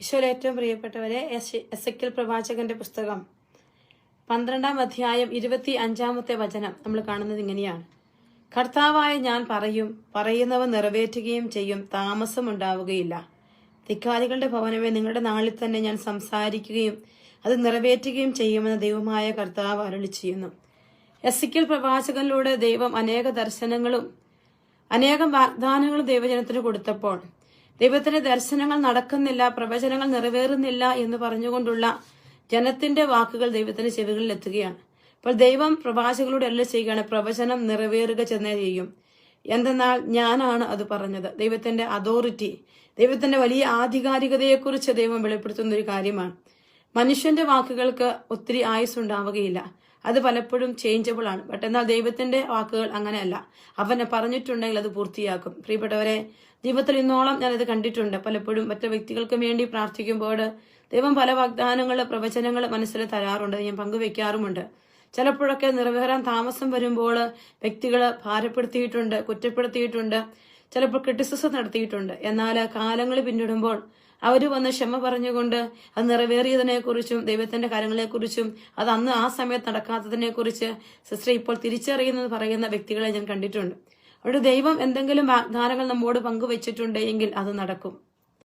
ഈശോയിൽ ഏറ്റവും പ്രിയപ്പെട്ടവരെ എസ് എസ് പ്രവാചകന്റെ പുസ്തകം പന്ത്രണ്ടാം അധ്യായം ഇരുപത്തി അഞ്ചാമത്തെ വചനം നമ്മൾ കാണുന്നത് ഇങ്ങനെയാണ്. കർത്താവായ ഞാൻ പറയും പറയുന്നവ നിറവേറ്റുകയും ചെയ്യും താമസം ഉണ്ടാവുകയില്ല. ധിക്കാരികളുടെ ഭവനമേ നിങ്ങളുടെ നാളിൽ തന്നെ ഞാൻ സംസാരിക്കുകയും അത് നിറവേറ്റുകയും ചെയ്യുമെന്ന് ദൈവമായ കർത്താവ് അരുളി ചെയ്യുന്നു. എസ് പ്രവാചകനിലൂടെ ദൈവം അനേക ദർശനങ്ങളും അനേകം വാഗ്ദാനങ്ങളും ദൈവജനത്തിന് കൊടുത്തപ്പോൾ ദൈവത്തിന്റെ ദർശനങ്ങൾ നടക്കുന്നില്ല പ്രവചനങ്ങൾ നിറവേറുന്നില്ല എന്ന് പറഞ്ഞുകൊണ്ടുള്ള ജനത്തിന്റെ വാക്കുകൾ ദൈവത്തിന്റെ ചെവികളിൽ എത്തുകയാണ്. അപ്പോൾ ദൈവം പ്രവാചകരോട് എല്ലാം ചെയ്യുകയാണ് പ്രവചനം നിറവേറുക ചെന്നേ ചെയ്യും. എന്തെന്നാൽ ഞാനാണ് അത് പറഞ്ഞത്. ദൈവത്തിന്റെ അതോറിറ്റി ദൈവത്തിന്റെ വലിയ ആധികാരികതയെക്കുറിച്ച് ദൈവം വെളിപ്പെടുത്തുന്ന ഒരു കാര്യമാണ്. മനുഷ്യന്റെ വാക്കുകൾക്ക് ഒത്തിരി ആയുസ് ഉണ്ടാവുകയില്ല അത് പലപ്പോഴും ചേഞ്ചബിൾ ആണ്. ബട്ട് എന്നാൽ ദൈവത്തിന്റെ വാക്കുകൾ അങ്ങനെയല്ല. അവനെ പറഞ്ഞിട്ടുണ്ടെങ്കിൽ അത് പൂർത്തിയാക്കും. പ്രിയപ്പെട്ടവരെ ജീവിതത്തിൽ ഇന്നോളം ഞാനത് കണ്ടിട്ടുണ്ട്. പലപ്പോഴും മറ്റു വ്യക്തികൾക്ക് വേണ്ടി പ്രാർത്ഥിക്കുമ്പോൾ ദൈവം പല വാഗ്ദാനങ്ങൾ പ്രവചനങ്ങൾ മനസ്സിൽ തരാറുണ്ട്. ഞാൻ പങ്കുവെക്കാറുമുണ്ട്. ചിലപ്പോഴൊക്കെ നിറവേറാൻ താമസം വരുമ്പോൾ വ്യക്തികൾ ഭാരപ്പെടുത്തിയിട്ടുണ്ട് കുറ്റപ്പെടുത്തിയിട്ടുണ്ട്. ചിലപ്പോൾ ക്രിറ്റിസിസം നടത്തിയിട്ടുണ്ട്. എന്നാൽ കാലങ്ങൾ പിന്നിടുമ്പോൾ അവർ വന്ന് ക്ഷമ പറഞ്ഞുകൊണ്ട് അത് നിറവേറിയതിനെക്കുറിച്ചും ദൈവത്തിന്റെ കാര്യങ്ങളെക്കുറിച്ചും അത് അന്ന് ആ സമയത്ത് നടക്കാത്തതിനെക്കുറിച്ച് സിസ്റ്റർ ഇപ്പോൾ തിരിച്ചറിയുന്നത് പറയുന്ന വ്യക്തികളെ ഞാൻ കണ്ടിട്ടുണ്ട്. അവിടെ ദൈവം എന്തെങ്കിലും വാഗ്ദാനങ്ങൾ നമ്മോട് പങ്കുവച്ചിട്ടുണ്ട് എങ്കിൽ അത് നടക്കും.